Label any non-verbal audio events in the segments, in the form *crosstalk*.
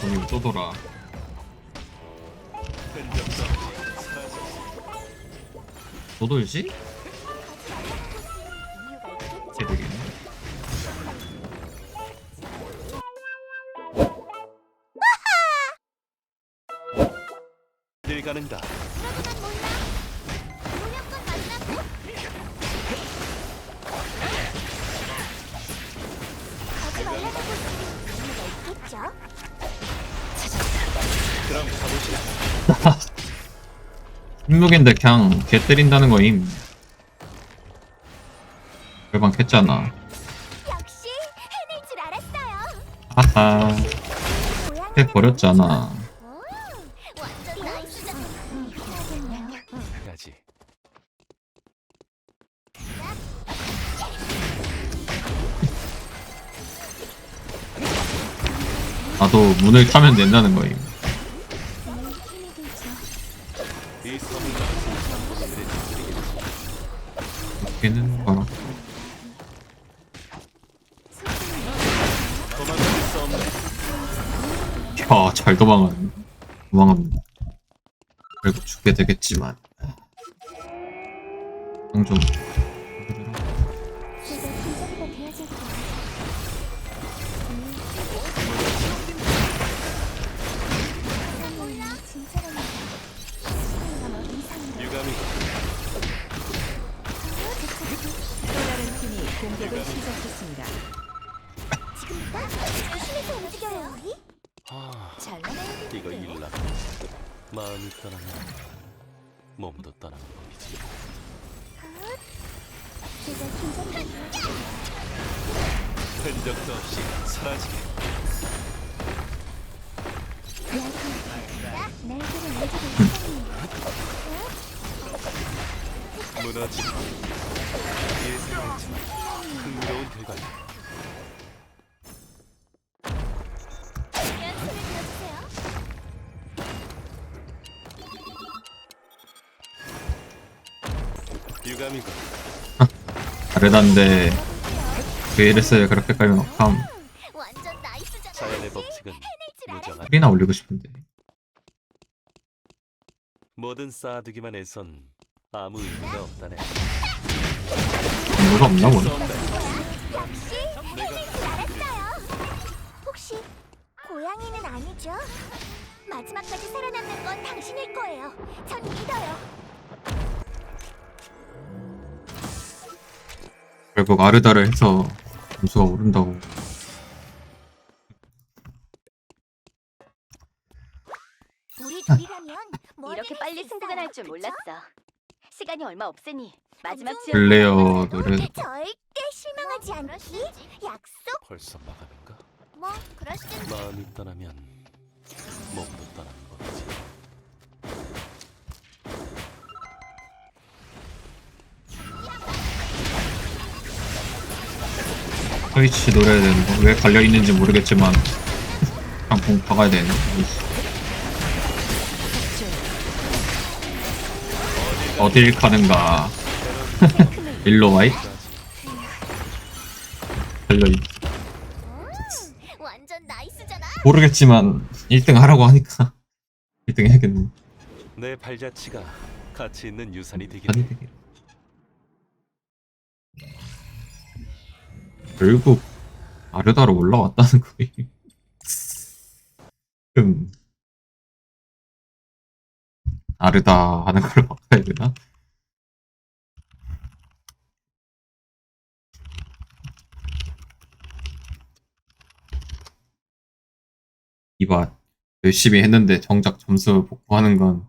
돈이 또 돌아. 또 돌지? 이유가 있겠죠? 제대겠네. 늘 만나고. 가지 말라는 곳이 이유가 있겠죠? 그럼 가보시라 힘무게인데 *laughs* 그냥 개 때린다는 거임. 결방 했잖아. 역시 해낼 줄 알았어요. 하하. 해 버렸잖아. 오, 완전. 가지 나도 문을 타면 된다는 거임. 야, 잘 도망은. 도망은. 결국 죽게 되겠지만. 방좀 마음이 떠나면 몸도 떠나는 법이지. 제가 팀장과 흔적도 없이 사라지게. 날개를 내주고 있어요. 무너지고. 예상했지만 흥미로운 결과야 다르단데, 왜 이랬어요? 그렇게까지 막 함. 완전 나이스잖아. 자연의 법칙은 줄 알았어. 무정한 소리나 올리고 싶은데. 뭐든 쌓아두기만 해선 아무 의미가 없다네 뭐가 없나 보네. 역시 해낼 줄 알았어요. 혹시 고양이는 아니죠? 마지막까지 살아남는 건 당신일 거예요. 전 믿어요. 결국 아르다를 해서 점수가 오른다고. 우리 둘이라면 뭐든 이렇게 빨리. 승부가 날 줄? 몰랐어. 시간이 얼마 없으니 마지막 플레이어 노래 절대 실망하지 않기 약속. 벌써 마감인가? 뭐 그럴 수도 있- 마음이 떠나면 몸도 떠나 스위치 노려야 되는 거. 왜 갈려있는지 모르겠지만. 그냥 공 박아야 되네. 어딜 가는가. *laughs* 일로 와이? 달려있. 음, 완전 나이스잖아. 모르겠지만 1등 하라고 하니까 *laughs* 1등 해야겠네. 내 발자취가 가치 있는 유산이 아니 되겠네 되게. 결국 아르다로 올라왔다는 거임. *laughs* 음. 아르다 하는 걸 바꿔야 되나? 이봐 열심히 했는데 정작 점수 복구하는 건.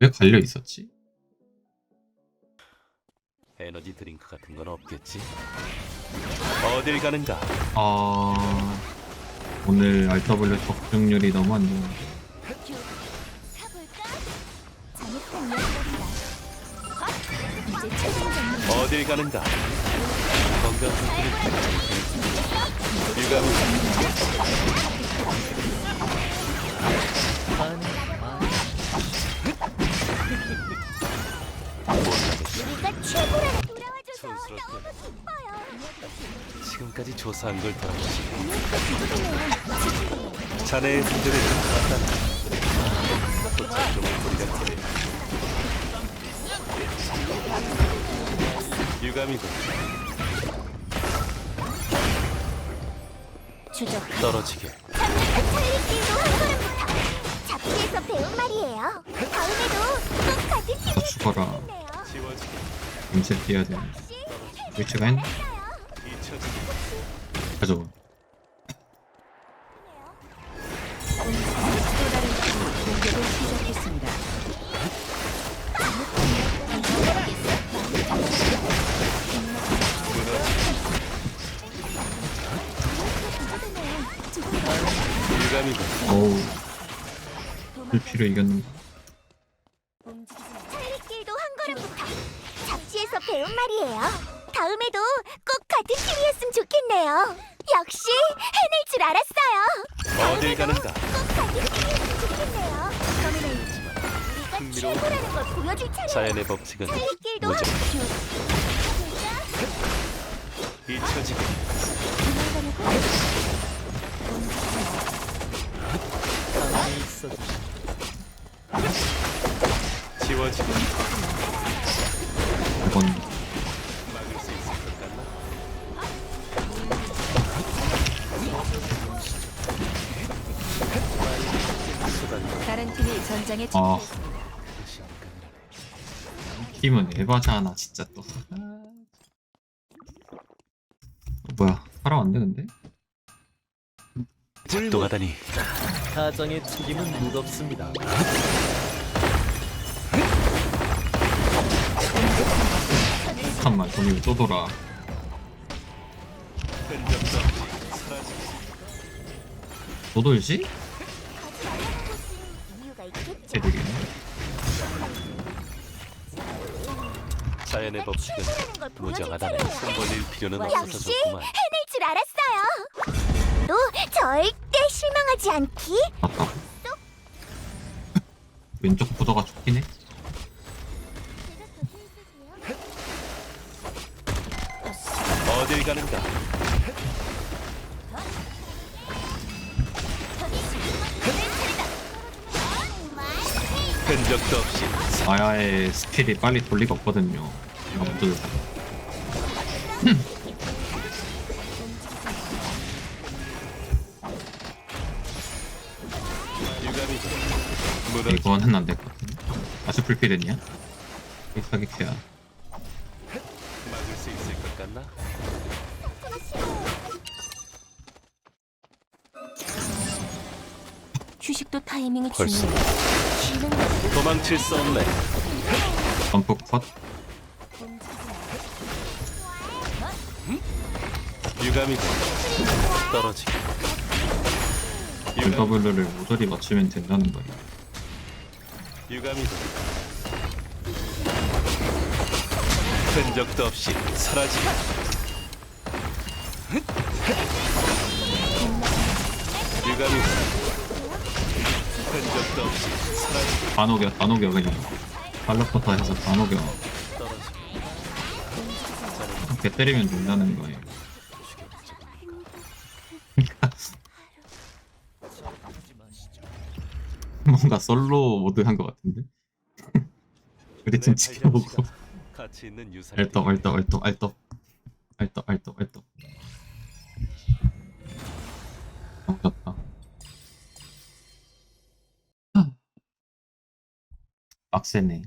왜 갈려 있었지? 에너지 드링크 같은 건 없겠지? 어딜 가는가? 아 오늘 RW 적중률이 너무 안 좋아. 어딜 가는가? 건강 상태를 유감 이 우리가 최고라고 돌아와줘서 촌스럽군. 너무 기뻐요. 지금까지 조사한 걸 돌아보시. 자네의 문제를 좀 봤다. 도착 좀 소리가 들려. 유감이군. 추적 떨어지게. 잡지에서 배운 말이에요. 다음에도 꼭 같은 더 팀이 죽어라. 지워지게. 임세 뛰어야 돼. 혹시 위치가 했나? 잊혀지게. 유감이군. 어우, 불피로 이겼는가? 찰리길도 한 걸음부터 잡지에서 배운 말이에요. 다음에도 꼭 같은 팀이었으면 좋겠네요. 역시 해낼 줄 알았어요. 어딜 가는가? 꼭 같은 팀이었으면 좋겠네요. 우리가 흥미로운 최고라는 걸 보여줄 차례. 자연의 법칙은. 한 잊혀지게. 지워지게. 이 다른 팀이 전장에 아. 진입했습니다. 팀은 에바잖아 진짜 또. 어, 뭐야? 살아왔네 근데? 작동하다니 가정의 책임은 무겁습니다. 잠깐만 돈이 왜또 돌아? 흔적도 없이 사라지 쟤들이. 자연의 법칙은 최고라는 걸 보여줄 무정하다네. 차례예요. 손 벌릴 필요는 역시 좋구만. 해낼 줄 알았어요. 또 절대 실망하지 않기. *laughs* 왼쪽 보더가 좋긴 해. 어딜 가는가? 흔적도 없이 아야의 스킬이 빨리 돌 리가 없거든요. 이거 먼저. 유감이 무너지 이거는 안 될 것 같은데. 아주 불필됐냐? 사기캐야. 막을 수 있을 것 같나? 휴식도 타이밍이 벌써. 중요해. 도망칠 수 없네. 점프 컷. 유감이고 떨어지게. 유감 W를 모조리 맞추면 된다는 거야. 유감이고 흔적도 없이 사라지게. 유감이 다 녹여, 다 녹여 그냥. 발로부터 해서 다 녹여. 떨어지게. 배 때리면 된다는 거예요. *laughs* 뭔가 솔로 모드 한 것 같은데? *laughs* 우리 팀 지켜보고 있는 유산. 알떡 알떡 알떡 알떡 알떡 알떡 알떡 어 빡세네.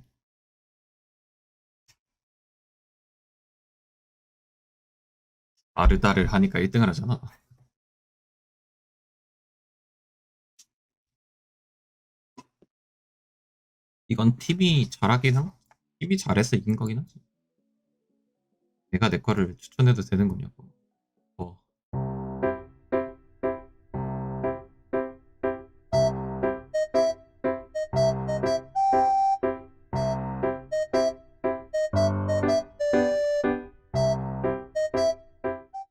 아르다를 하니까 1등을 하잖아. 이건 팀이 잘하긴 함? 팀이 잘해서 이긴 거긴 하지. 내가 내 거를 추천해도 되는 거냐고